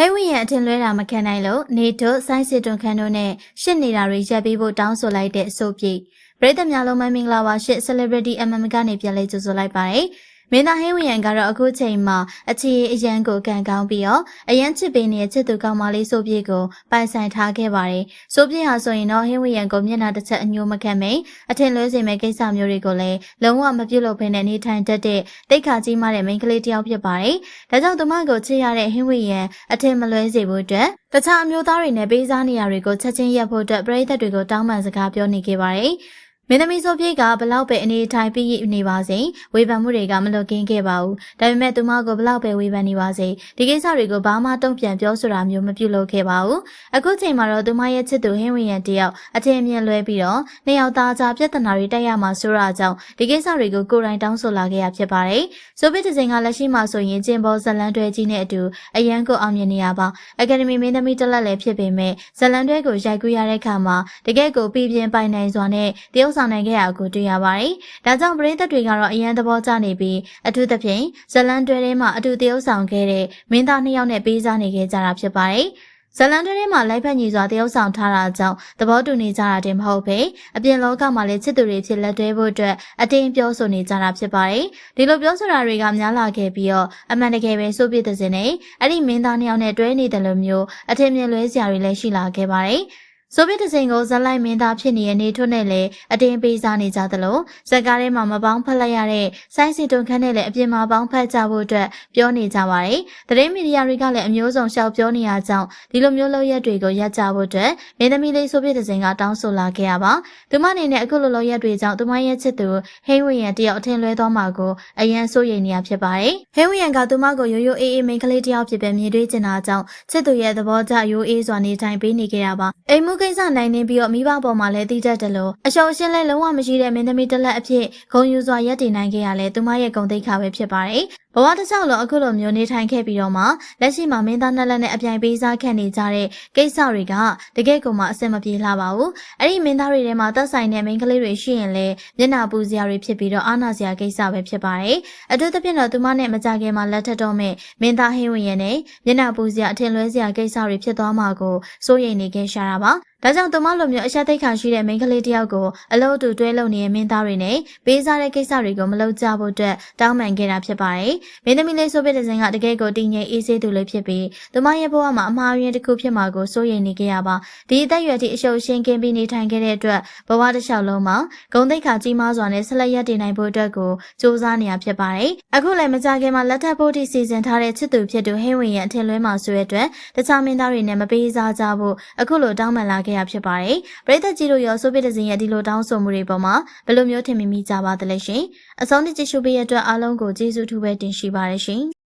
ဟဲဝီယန်အထင်လွဲတာမခံနိုင်လို့နေတို့ဆိုင်းစစ်တွန်ခန်တို့နဲ့ရှစ်နေတာတွေရပ်ပြီးဖို့တောင်းဆိုလိုက်တဲ့အဆိုပြေပရိသတ်များလုံးမမင်္ဂလာပါရှစ် celebrity MM ကနေပြန်လဲကြိုဆိုလိုက်ပါတယ် မင်းသားဟဲဝီယန်ကတော့အခုချိန်မှာအခြေအရန်ကိုကန်ကောင်းပြီးတော့အရန်ချစ်ပေးနေတဲ့ချစ်သူကောင်းမလေးဆိုပြေကိုပိုင်ဆိုင်ထားခဲ့ပါတယ်။ဆိုပြေဟာဆိုရင်တော့ဟဲဝီယန်ကိုမျက်နှာတစ်ချက်အညိုမခံမိန်အထင်လွဲစေမဲ့ကိစ္စမျိုးတွေကိုလည်းလုံးဝမပြုတ်လို့ဖ ೇನೆ နေထိုင်တတ်တဲ့တိတ်ခါကြီးမားတဲ့မိန်းကလေးတစ်ယောက်ဖြစ်ပါတယ်။ဒါကြောင့်သူမကိုချစ်ရတဲ့ဟင်းဝီယန်အထင်မလွဲစေဖို့အတွက်တခြားအမျိုးသားတွေနဲ့ပေးစားနေရတွေကိုချက်ချင်းရပ်ဖို့အတွက်ပရိသတ်တွေကိုတောင်းပန်စကားပြောနေခဲ့ပါတယ်။ မင်းသမီးဆိုပြေကဘလောက်ပဲအနေထိုင်ပြီးနေပါစေဝေဖန်မှုတွေကမလွတ်ကင်းခဲ့ပါဘူးဒါပေမဲ့သူမကိုဘလောက်ပဲဝေဖန်နေပါစေဒီကိစ္စတွေကိုဘာမှတုံ့ပြန်ပြောဆိုတာမျိုးမပြုလုပ်ခဲ့ပါဘူးအခုချိန်မှာတော့သူမရဲ့ချစ်သူဟင်းဝင်ရန်တယောက်အထင်မြင်လွဲပြီးတော့နှစ်ယောက်သားကြားပြဿနာတွေတက်ရမှာဆိုတာကြောင့်ဒီကိစ္စတွေကိုကိုယ်တိုင်တောင်းဆိုလာခဲ့ရဖြစ်ပါတယ်ဆိုပစ်တစ်ချိန်ကလက်ရှိမှာဆိုရင်ကျင်ပေါ်ဇလန်တွဲကြီးနဲ့အတူအရန်ကိုအောင်မြင်နေရပါအကယ်ဒမီမင်းသမီးတက်လက်လည်းဖြစ်ပေမဲ့ဇလန်တွဲကိုရိုက်ကူးရတဲ့အခါမှာတကယ့်ကိုပြည်ပြင်းပိုင်နိုင်စွာနဲ့တရုပ်ဆောင်နိုင်ခဲ့ရကိုတွေ့ရပါတယ်။ဒါကြောင့်ပရိသတ်တွေကတော့အရန်သဘောကျနေပြီးအထူးသဖြင့်ဇလန်တွဲထဲမှာအတူတရုပ်ဆောင်ခဲ့တဲ့မင်းသားနှစ်ယောက်နဲ့ပေးစားနေခဲ့ကြတာဖြစ်ပါတယ်။ဇလန်တွဲထဲမှာလိုက်ဖက်ညီစွာတရုပ်ဆောင်ထားတာကြောင့်သဘောတူနေကြတာတင်မဟုတ်ပဲအပြင်လောကမှာလည်းချစ်သူတွေဖြစ်လက်တွဲဖို့အတွက်အတင်းပြောဆိုနေကြတာဖြစ်ပါတယ်ဒီလိုပြောဆိုတာတွေကများလာခဲ့ပြီးတော့အမှန်တကယ်ပဲစိုးပြတဲ့စင်နဲ့အဲ့ဒီမင်းသားနှစ်ယောက်နဲ့တွဲနေတယ်လို့မျိုးအထင်မြင်လွဲစရာတွေလည်းရှိလာခဲ့ပါတယ် ဆိုဗီယက်တစင်ကိုဇက်လိုက်မင်းသားဖြစ်နေတဲ့နေထွန်းနဲ့လည်းအတင်းပေးစားနေကြသလိုဇက်ကားထဲမှာမပေါင်းဖက်လိုက်ရတဲ့ဆိုင်းစီတွန်ခန်းနဲ့လည်းအပြင်မှာပေါင်းဖက်ကြဖို့အတွက်ပြောနေကြပါတယ်။သတင်းမီဒီယာတွေကလည်းအမျိုးစုံရှောက်ပြောနေရကြောင်းဒီလိုမျိုးလောက်ရက်တွေကိုရပ်ကြဖို့အတွက်မင်းသမီးလေးဆိုဗီယက်တစင်ကတောင်းဆိုလာခဲ့ရပါ။သူမအနေနဲ့အခုလိုလောက်ရက်တွေကြောင့်သူမရဲ့ချစ်သူဟိန်းဝီယန်တယောက်အထင်လွဲသွားမှာကိုအရန်စိုးရိမ်နေရဖြစ်ပါတယ်။ဟိန်းဝီယန်ကသူမကိုရိုးရိုးအေးအေးမိန်းကလေးတယောက်ဖြစ်ပဲမြင်တွေ့ချင်တာကြောင့်ချစ်သူရဲ့သဘောကျရိုးအေးစွာနေထိုင်ပေးနေခဲ့ရပါ။အိမ်မှုကိစ္စနိုင်နေပြီးတော့မိဘပေါ်မှာလည်းတည်တတ်တယ်လို့အရှုံးရှင်းလဲလုံးဝမရှိတဲ့မင်းသမီးတစ်လက်အဖြစ်ဂုံယူစွာရက်တည်နိုင်ခဲ့ရလဲသူမရဲ့ဂုံတိတ်ခါပဲဖြစ်ပါတယ်ဘဝတစ်လျှောက်လုံးအခုလိုမျိုးနေထိုင်ခဲ့ပြီးတော့မှလက်ရှိမှာမင်းသားနှစ်လက်နဲ့အပြိုင်ပေးစားခံနေကြတဲ့ကိစ္စတွေကတကယ့်ကိုမှအဆင်မပြေလှပါဘူး။အဲ့ဒီမင်းသားတွေထဲမှာသက်ဆိုင်တဲ့မိန်းကလေးတွေရှိရင်လည်းမျက်နှာပူစရာတွေဖြစ်ပြီးတော့အာနာစရာကိစ္စပဲဖြစ်ပါတယ်။အထူးသဖြင့်တော့သူမနဲ့မကြခင်မှာလက်ထက်တော့မဲ့မင်းသားဟင်းဝင်ရဲ့နဲ့မျက်နှာပူစရာအထင်လွဲစရာကိစ္စတွေဖြစ်သွားမှာကိုစိုးရိမ်နေခင်ရှာတာပါ။ ဒါကြောင့်သူမလိုမျိုးအဆက်သိက္ခာရှိတဲ့မိန်းကလေးတယောက်ကိုအလို့တူတွဲလုံနေတဲ့မင်းသားတွေနဲ့ပေးစားတဲ့ကိစ္စတွေကိုမလုပ်ကြဖို့အတွက်တောင်းပန်ခဲ့တာဖြစ်ပါတယ်။မင်းသမီးလေးဆိုပြတဲ့စဉ်ကတကယ်ကိုတည်ငြိမ်အေးဆေးသူလေးဖြစ်ပြီးသူမရဲ့ဘဝမှာအမှားယွင်းတစ်ခုဖြစ်မှာကိုစိုးရိမ်နေခဲ့ရပါဒီအသက်အရွယ်ထိအရှုပ်ရှင်းကင်းပြီးနေထိုင်ခဲ့တဲ့အတွက်ဘဝတစ်လျှောက်လုံးမှာဂုံတိတ်ခါကြီးမားစွာနဲ့ဆက်လက်ရည်တည်နိုင်ဖို့အတွက်ကိုစူးစမ်းနေရဖြစ်ပါတယ်။အခုလည်းမကြခင်မှာလက်ထပ်ဖို့ထိစီစဉ်ထားတဲ့ချစ်သူဖြစ်သူဟင်းဝင်ရဲ့အထင်လွဲမှာဆိုတဲ့အတွက်တခြားမင်းသားတွေနဲ့မပေးစားကြဖို့အခုလိုတောင်းပန်လာခဲ့ရဖြစ်ပါတယ်။ပရိသတ်ကြီးတို့ရောဆိုပြတဲ့စဉ်ရဲ့ဒီလိုတောင်းဆိုမှုတွေပေါ်မှာဘယ်လိုမျိုးထင်မိမိကြပါသလဲရှင်။အဆုံးထိကြည့်ရှုပေးရတဲ့အတွက်အားလုံးကိုကျေးဇူးထူးပဲတင်ရှိပါတယ်ရှင်။